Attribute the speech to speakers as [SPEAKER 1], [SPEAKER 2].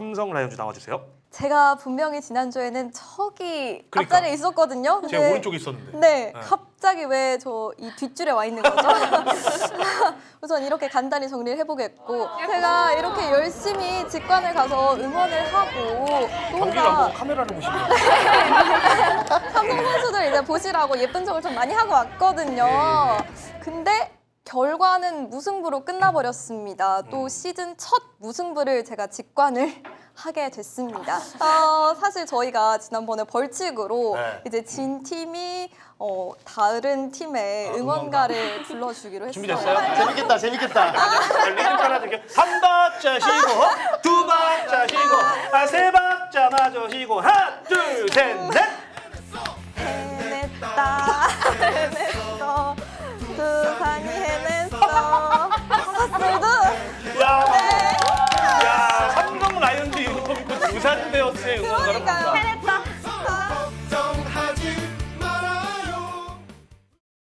[SPEAKER 1] 삼성 라이온즈 나와주세요.
[SPEAKER 2] 제가 분명히 지난주에는 저기
[SPEAKER 1] 그러니까.
[SPEAKER 2] 앞자리에 있었거든요.
[SPEAKER 1] 제 오른쪽에 있었는데.
[SPEAKER 2] 네,
[SPEAKER 1] 네.
[SPEAKER 2] 갑자기 왜 저 이 뒷줄에 와 있는 거죠? 우선 이렇게 간단히 정리를 해보겠고 제가 이렇게 열심히 직관을 가서 응원을 하고
[SPEAKER 1] 경기를 안 보고
[SPEAKER 2] 뭔가
[SPEAKER 1] 카메라를 보시면
[SPEAKER 2] 삼성 선수들 이제 보시라고 예쁜 척을 좀 많이 하고 왔거든요.
[SPEAKER 1] 네,
[SPEAKER 2] 근데 결과는 무승부로 끝나버렸습니다. 또
[SPEAKER 1] 음.
[SPEAKER 2] 시즌 첫 무승부를 제가 직관을 하게 됐습니다. 어, 사실 저희가 지난번에 벌칙으로
[SPEAKER 1] 네.
[SPEAKER 2] 이제 진 팀이 어, 다른 팀의
[SPEAKER 1] 아,
[SPEAKER 2] 응원가를 불러주기로 했어요.
[SPEAKER 1] 준비됐어요?
[SPEAKER 3] 재밌겠다, 재밌겠다.
[SPEAKER 1] 자, 리듬 줄게요. 한 박자 쉬고, 두 박자 쉬고, 아, 세 박자 마저 쉬고, 하나, 둘, 셋, 넷.
[SPEAKER 2] 두산
[SPEAKER 1] 베어스의 응원가를
[SPEAKER 2] 그러니까요.